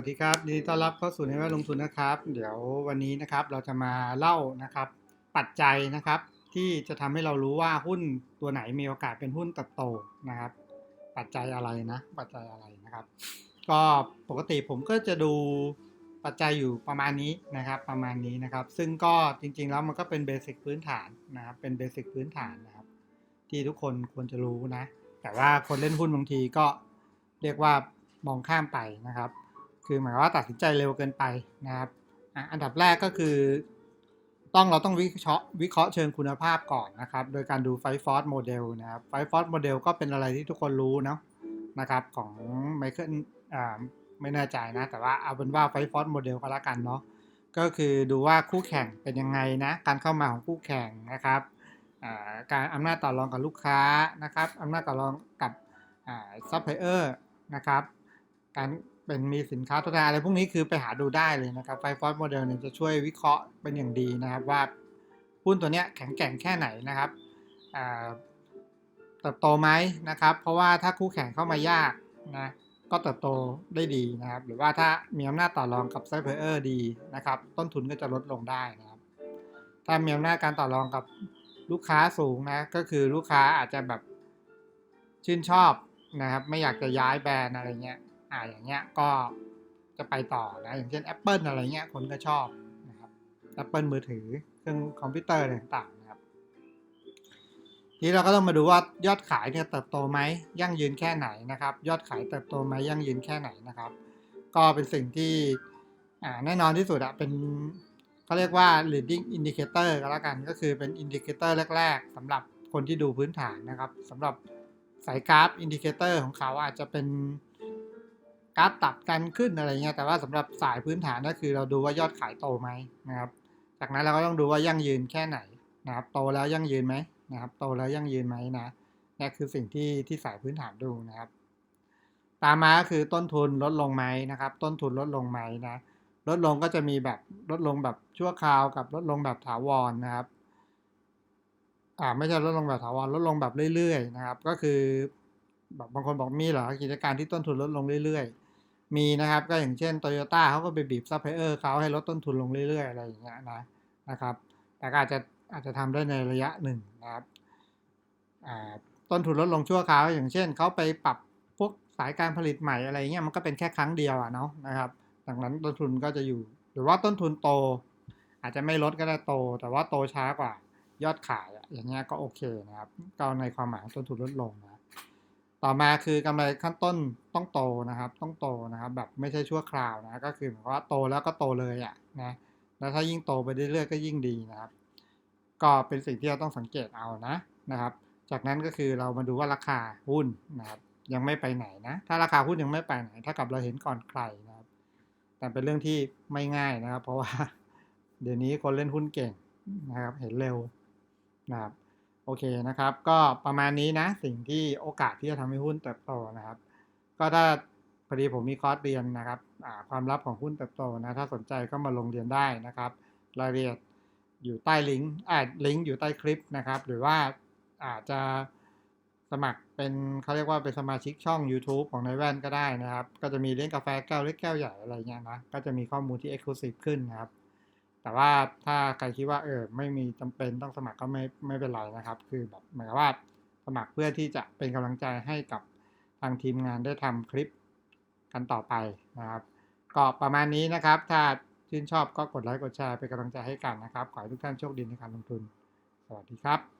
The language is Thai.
วัสดีครับยินดีต้อนรับเข้าสู่ในแวดลงทุนนะครับ เดี๋ยววันนี้นะครับเราจะมาเล่านะครับ ปัจจัยนะครับ ที่จะทำให้เรารู้ว่าหุ้นตัวไหนมีโอกาสเป็นหุ้นเติบโตนะครับ ปัจจัยอะไรนะ ปัจจัยอะไรนะครับ ก็ปกติผมก็จะดูปัจจัยอยู่ประมาณนี้นะครับ ประมาณนี้นะครับ ซึ่งก็จริงๆแล้วมันก็เป็นเบสิกพื้นฐานนะครับ เป็นเบสิกพื้นฐานนะครับ ที่ทุกคนควรจะรู้นะ แต่ว่าคนเล่นหุ้นบางทีก็เรียกว่ามองข้ามไปนะครับ คือหมายว่าตัดสินใจเร็วเกินไปนะครับอันดับแรกก็คือ ต้องเราต้องวิเคราะห์วิเคราะห์เชิงคุณภาพก่อนนะครับ โดยการดูไฟฟอร์โมเดลนะครับไฟฟอร์โมเดลก็เป็นอะไรที่ทุกคนรู้เนาะนะครับของไมเคิลอ่าไม่แน่ใจนะ แต่ว่าเอาเป็นว่าไฟฟอร์โมเดลก็แล้วกันเนาะก็คือดูว่าคู่แข่งเป็นยังไงนะการเข้ามาของคู่แข่งนะครับการอำนาจต่อรองกับลูกค้านะครับอำนาจต่อรองกับซัพพลายเออร์นะครับการ เป็นมีสินค้าตัวแทนอะไรพวกนี้คือไปหาดูได้เลยนะครับไฟฟอร์โมเดลเนี่ยจะช่วยวิเคราะห์เป็นอย่างดีนะครับว่าหุ้นตัวเนี้ยแข็งแกร่งแค่ไหนนะครับเติบโตไหมนะครับ เพราะว่าถ้าคู่แข่งเข้ามายากนะก็เติบโตได้ดีนะครับ หรือว่าถ้ามีอำนาจต่อรองกับซัพเออร์ดีนะครับ ต้นทุนก็จะลดลงได้นะครับ ถ้ามีอำนาจการต่อรองกับลูกค้าสูงนะก็คือลูกค้าอาจจะแบบชื่นชอบนะครับ ไม่อยากจะย้ายแบรนด์อะไรเงี้ย อ่าอย่างเงี้ยก็จะไปต่อนะอย่างเช่น Apple อะไรเงี้ยคนก็ชอบนะครับ Apple มือถือเครื่องคอมพิวเตอร์อต่างๆนะครับ ทีนี้เราก็ต้องมาดูว่ายอดขายเนี่ยเติบโตไหมยั่งยืนแค่ไหนนะครับ ยอดขายเติบโตไหมยั่งยืนแค่ไหนนะครับ ก็เป็นสิ่งที่อ่าแน่นอนที่สุดอะเป็นเขาเรียกว่า leading indicator ก็แล้วกันก็คือเป็น indicator แรก ๆสำหรับคนที่ดูพื้นฐานนะครับสำหรับสายกราฟ indicator ของเขาอาจจะเป็น กราฟตัดกันขึ้นอะไรเงี้ยแต่ว่าสำหรับสายพื้นฐานก็คือเราดูว่ายอดขายโตไหมนะครับ จากนั้นเราก็ต้องดูว่ายั่งยืนแค่ไหนนะครับ โตแล้วยั่งยืนไหมนะครับ โตแล้วยั่งยืนไหมนะนี่คือสิ่งที่ที่สายพื้นฐานดูนะครับ ตามมาก็คือต้นทุนลดลงไหมนะครับ ต้นทุนลดลงไหมนะลดลงก็จะมีแบบลดลงแบบชั่วคราวกับลดลงแบบถาวรนะครับอ่าไม่ใช่ลดลงแบบถาวรลดลงแบบเรื่อยๆนะครับ ก็คือแบบบางคนบอกมีเหรอกิจการที่ต้นทุนลดลงเรื่อยๆ มีนะครับก็อย่างเช่นโตโยต้าเขาก็ไปบีบซัพพลายเออร์เขาให้ลดต้นทุนลงเรื่อย ๆ อะไรอย่างเงี้ยนะนะครับ แต่ก็อาจจะอาจจะทำได้ในระยะหนึ่งนะครับต้นทุนลดลงชั่วคราวอย่างเช่นเขาไปปรับพวกสายการผลิตใหม่อะไรเงี้ยมันก็เป็นแค่ครั้งเดียวอะเนาะนะครับดังนั้นต้นทุนก็จะอยู่ หรือว่าต้นทุนโต อาจจะไม่ลดก็ได้โต แต่ว่าโตช้ากว่ายอดขายอะอย่างเงี้ยก็โอเคนะครับก็ในความหมายต้นทุนลดลงนะ ต่อมาคือกำไรขั้นต้นต้องโตนะครับ ต้องโตนะครับแบบไม่ใช่ชั่วคราวนะก็คือหมายความว่าโตแล้วก็โตเลยอะนะแล้วถ้ายิ่งโตไปเรื่อยๆก็ยิ่งดีนะครับ ก็เป็นสิ่งที่เราต้องสังเกตเอานะนะครับ จากนั้นก็คือเรามาดูว่าราคาหุ้นนะครับ ยังไม่ไปไหนนะ ถ้าราคาหุ้นยังไม่ไปไหน ถ้ากับเราเห็นก่อนใครนะครับ แต่เป็นเรื่องที่ไม่ง่ายนะครับ เพราะว่า เดี๋ยวนี้คนเล่นหุ้นเก่งนะครับ เห็นเร็วนะครับ อเคนะครับ ก็ประมาณนี้นะ สิ่งที่โอกาสที่จะทำให้หุ้นเติบโตนะครับ ก็ถ้าพอดีผมมีคอร์สเรียนนะครับความลับของหุ้นเติบโตนะถ้าสนใจก็มาลงเรียนได้นะครับรายละเอียดอยู่ใต้ลิงก์อ่าลิงก์อยู่ใต้คลิปนะครับ หรือว่าอาจจะสมัครเป็นเขาเรียกว่าเป็นสมาชิกช่อง YouTube ของนายแว่นก็ได้นะครับ ก็จะมีเลี้ยงกาแฟแก้วเล็กแก้วใหญ่อะไรเงี้ยนะก็จะมีข้อมูลที่ Exclusive ขึ้นนะครับ แต่ว่าถ้าใครคิดว่าเออไม่มีจำเป็นต้องสมัครก็ไม่ไม่เป็นไรนะครับ คือแบบหมายว่าสมัครเพื่อที่จะเป็นกำลังใจให้กับทางทีมงานได้ทำคลิปกันต่อไปนะครับก็ประมาณนี้นะครับ ถ้าชื่นชอบก็กดไลค์กดแชร์เป็นกำลังใจให้กันนะครับ ขอให้ทุกท่านโชคดีในการลงทุน สวัสดีครับ